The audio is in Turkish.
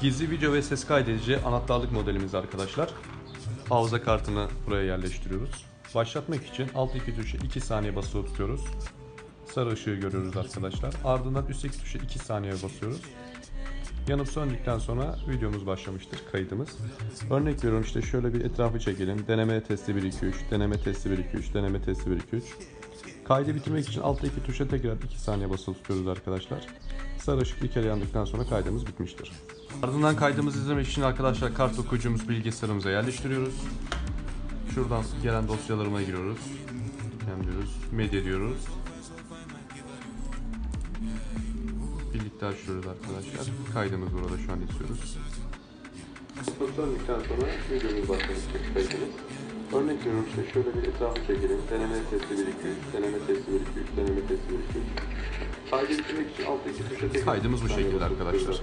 Gizli video ve ses kaydedici anahtarlık modelimiz arkadaşlar. Hafıza kartını buraya yerleştiriyoruz. Başlatmak için alt iki tuşa 2 saniye basılı tutuyoruz. Sarı ışığı görüyoruz arkadaşlar. Ardından üstteki tuşa 2 saniye basıyoruz. Yanıp söndükten sonra videomuz başlamıştır, kaydımız. Örnek veriyorum işte şöyle bir etrafı çekelim. Deneme testi 1 2 3, deneme testi 1 2 3, deneme testi 1 2 3. Kaydı bitirmek için alttaki tuşa tekrar 2 saniye basılı tutuyoruz arkadaşlar. Sarı ışık bir kere yandıktan sonra kaydımız bitmiştir. Ardından kaydımızı izlemek için arkadaşlar kart okuyucumuzu bilgisayarımıza yerleştiriyoruz. Şuradan gelen dosyalarıma giriyoruz. Hem diyoruz, medya diyoruz. Birlikte açıyoruz arkadaşlar. Kaydımız burada şu an izliyoruz. Söndükten sonra videomuz başlamıştır kaydımız. Örnek veriyorum işte şöyle bir etrafı çekelim. Deneme testi 1 2 3, deneme testi 1 2 3, deneme testi 1 2 3. Kaydı bitirmek için alttaki tuşa tekrar Kaydımız bu şekilde arkadaşlar.